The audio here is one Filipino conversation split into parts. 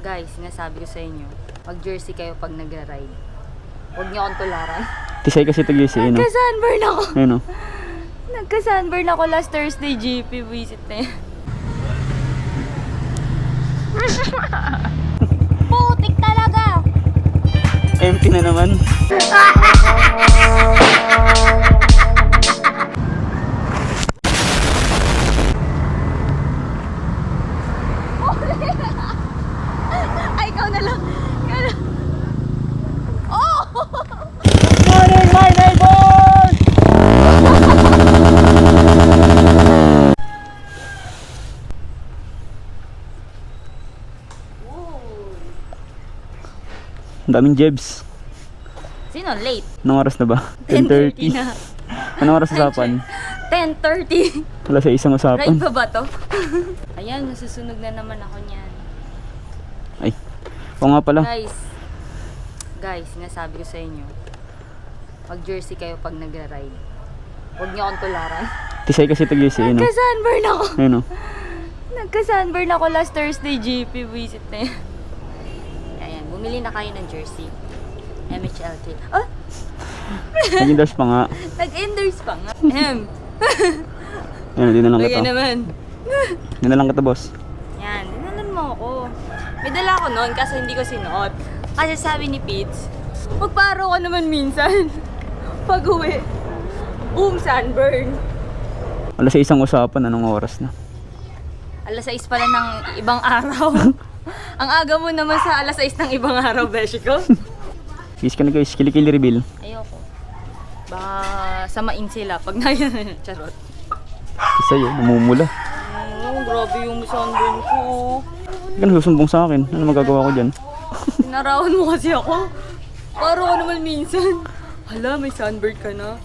Guys, sinasabi ko sa inyo, mag-jersey kayo pag nagra-ride. Huwag niyo akong tularan. Tisay kasi tag-UC, no? Nagka-sunburn ako. Ayun, no? Nagka-sunburn ako last Thursday, GP. Visit na yan. Putik talaga! Empty na naman. Ay, ikaw na lang. Ikaw na. Oh! Morning, my neighbors! Ang daming jebs. Sino? Late. Anong oras na ba? 10.30 na. Anong oras usapan? 10.30. Wala sa isang usapan. Ride pa ba to? Ayan, nasusunog na naman ako niyan. Ay, oo nga pala. Guys, guys, sinasabi ko sa inyo, mag-jersey kayo pag nagra-ride. Huwag niyo akong tularan. Tisay kasi tag-UC, no? Nagka-sunburn ako. Ayun, no? Nagka-sunburn ako last Thursday, GP. Visit na yan. Ayan, bumili na kayo ng jersey. MHLK. Oh, Nag-endorse pa nga. nag-endorse pa nga. Ahem. Ayun, hindi na lang Kaya kita. naman. Hindi na lang kita, boss. Yan, dinalan mo ako. May dala ako noon kasi hindi ko sinuot. Kasi sabi ni Pete, magparo ka naman minsan. Pag uwi. Boom, sunburn. Wala sa isang usapan, anong oras na? Alas 6 pala ng ibang araw. Ang aga mo naman sa alas 6 ng ibang araw, Beshiko. Kiss ka na guys, kilikili reveal. Ayoko. Baka samain sila pag nayan. Charot. Isa yun, namumula. Oh, grabe yung sunburn ko. Hindi ka nasusumbong sa akin. Ano magagawa ko dyan? Narawan mo kasi ako. Paro ka naman minsan. Hala, may sunburn ka na.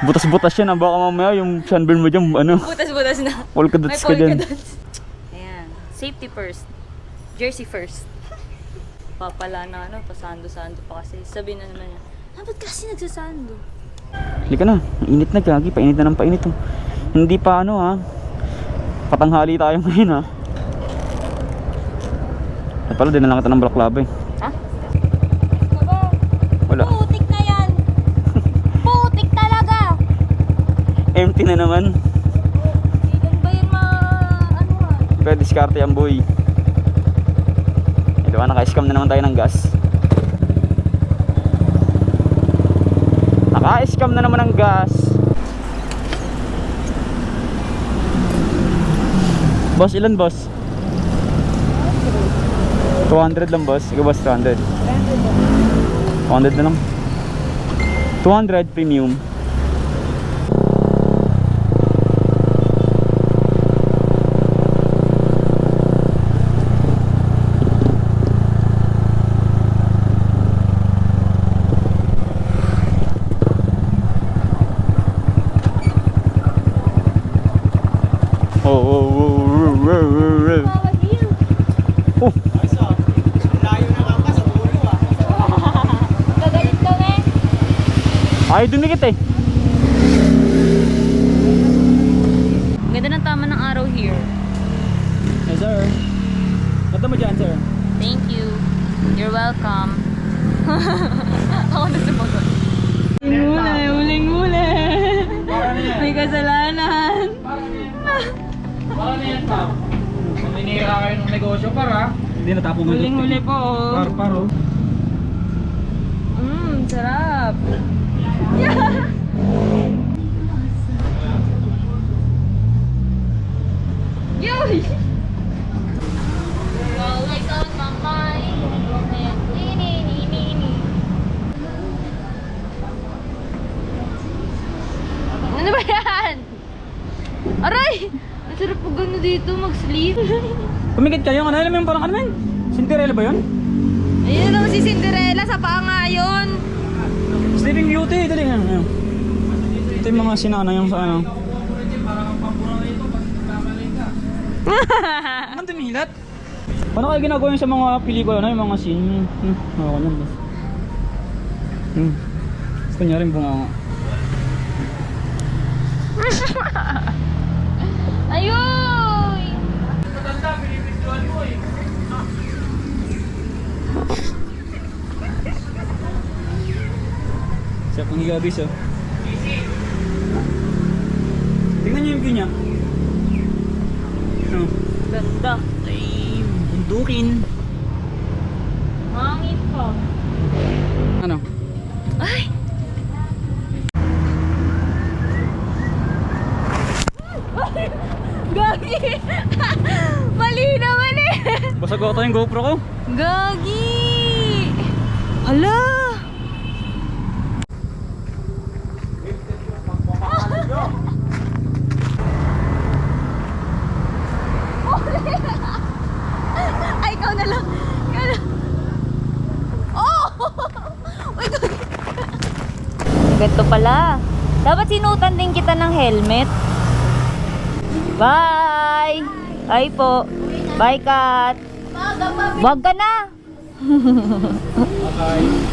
Butas-butas yan ah. Baka mamaya yung sunburn mo dyan, ano, Butas-butas na. polka dots ka dyan. dots. Safety first. Jersey first. Papala na ano, pasando-sando pa kasi. Sabi na naman niya, ah, ba't kasi nagsasando? Halika na, init na gagi, painit na ng painit oh. Hindi pa ano ha, patanghali tayo ngayon ha. At pala, din na lang kita ng balaklava eh. Ha? Wala. Putik na yan! Putik talaga! Empty na naman. Pero diskarte yan boy. Ito ba, naka-scam na naman tayo ng gas. Naka-scam na naman ng gas. Boss, ilan boss? 200 lang boss. Ikaw boss, 200. 200 na lang. 200 premium. Oh, oh, oh, oh, oh, oh, oh. Oh, ay dumikit eh. Ganda ng tama ng araw here. Hey sir. Ganda mo dyan sir. Thank you. You're welcome. Ako na sumagot. Huling-huli, huling-huli. May kasalanan. Baka na yan, ma'am. Maninira kayo ng negosyo para. Hindi natapong mo Huling-huli po. Par paro. Mmm, sarap. Yoy! Always on my mind. Ni, ni, ni, ni, ni. Ano ba yan? Aray! Ang sarap po dito mag-sleep. Kumikit kayo, ano alam mo yung parang ano yun? Cinderella ba yun? Ayun naman si Cinderella sa paa nga yun. Sleeping Beauty, dali nga. Ano. Ito yung mga sinana yung sa ano. Ano dumilat? Paano kayo ginagawa sa mga pelikula na yung mga scene? Hmm, ako niyan. boss. Hmm. Kunyari bunga nga. Higa guys oh. Tingnan niyo yung view niya. Ano? Ganda. Ay, bundukin. Hangin pa. Ano? Ay! Gagi! Mali naman eh! Basag ako yung GoPro ko. Gagi! Hala! Ay, ikaw na lang. Ikaw na. Oh! Uy, gagi. Ganito pala. Dapat sinutan din kita ng helmet. Bye! Bye po. Bye, Kat. Wag ka na.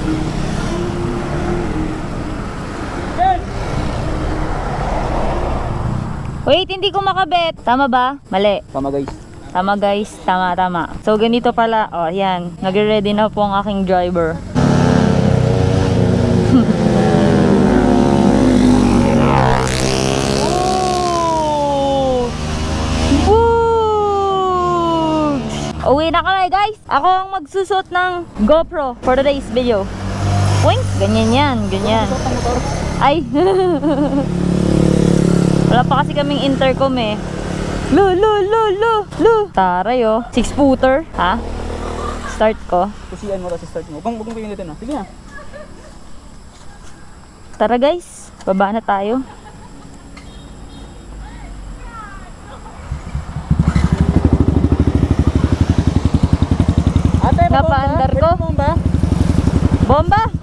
Wait, hindi ko makabet. Tama ba? Mali. Tama guys. Tama guys, tama tama. So ganito pala, oh yan, nagre-ready na po ang aking driver. Uwi na kami guys. Ako ang magsusot ng GoPro for today's video. Uy, ganyan yan, ganyan. Ay. Wala pa kasi kaming intercom eh. Lu, lu, lu, lu, lu. Taray oh. Six footer. Ha? Start ko. Kusian mo kasi start mo. Kung kung pinitin na. Sige na. Tara guys. Baba na tayo. Ate, Napaandar ko. ba? Bomba!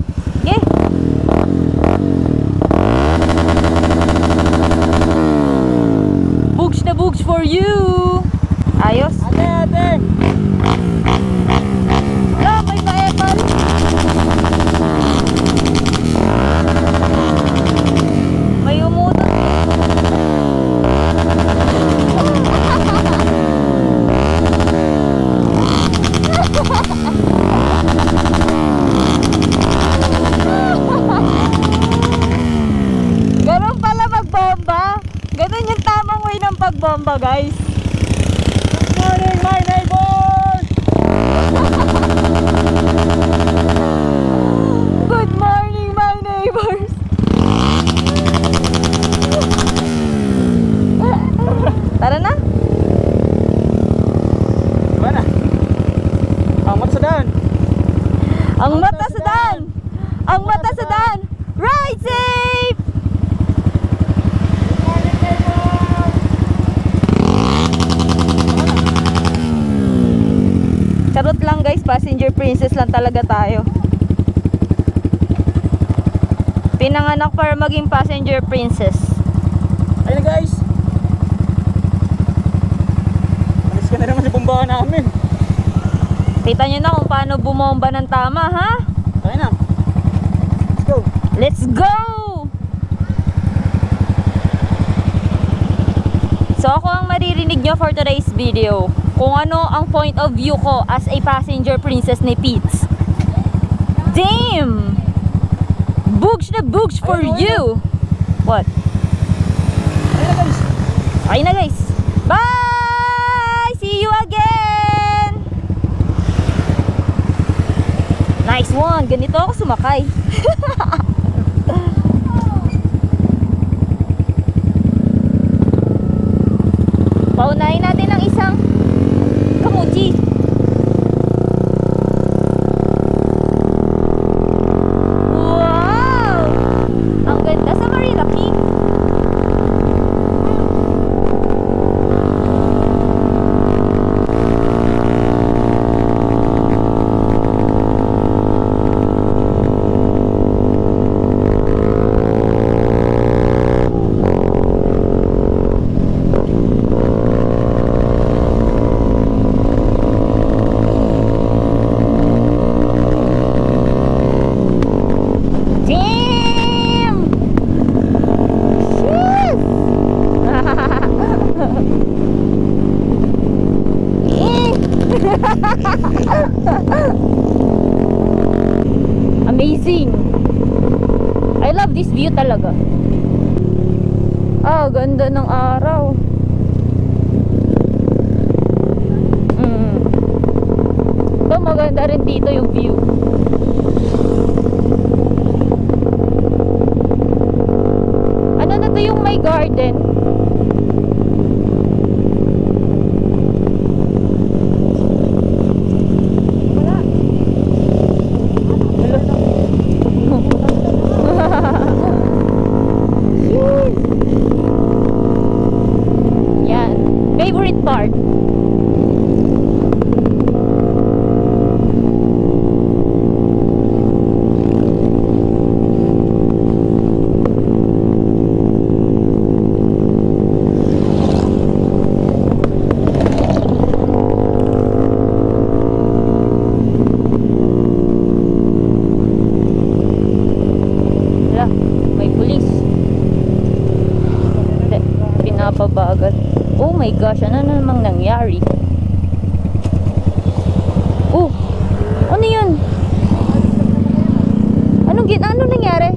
Way ng pagbomba, guys. Morning, my neighbors! Good morning, my neighbors! Tara na! Diba na? Ang mata sa daan. Ang mata sa daan! Ang mata sa daan! Ride safe! Charot lang guys, passenger princess lang talaga tayo. Pinanganak para maging passenger princess. Ayun guys. Alis ka na naman sa bumbahan namin. Kita nyo na kung paano bumomba ng tama, ha? Kaya na. Let's go. Let's go! So ako ang maririnig nyo for today's video. Kung ano ang point of view ko as a passenger princess ni Pete's. Damn! Boogs na boogs for Ayun, ayun. you! What? Ayun na guys. Okay na guys. Bye! See you again! Nice one! Ganito ako sumakay. ganda ng araw. Mm. Ito, maganda rin dito yung view. Ano na to yung may garden? Yan. Favorite part? Wala, may pulis. Hindi, pinapabagal. Oh my gosh, ano na namang nangyari? Oh, ano yun? Anong gin ano nangyari?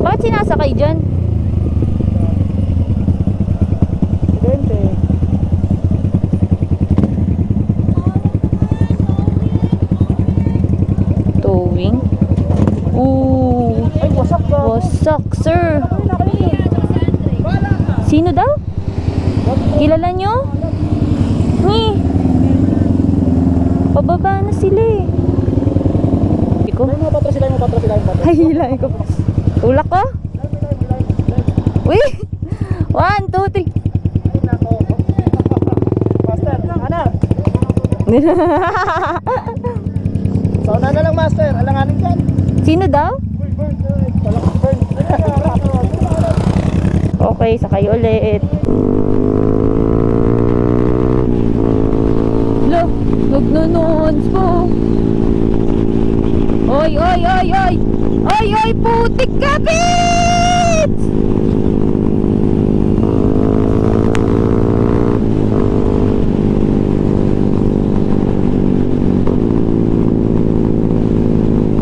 Bakit sinasakay dyan? Towing? Ooh, wasak sir. Sino daw? Kilala nyo? Ni. Pababa na sila eh. Iko. Ay, mga patro sila, mga patro sila. Ay, hilahin ko. Tulak ko? Uy! One, two, three. Master, ana. Sauna na lang, master. Alanganin dyan. Sino daw? Okay, sakay ulit. Lo, nagnanons po. Oy, oy, oy, oy! Oy, oy, putik ka, Pits!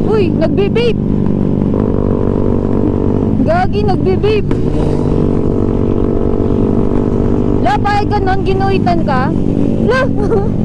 Uy, nagbe-vape! Gagi, nagbe-vape! La, pahit ka nun, ginuitan ka? La!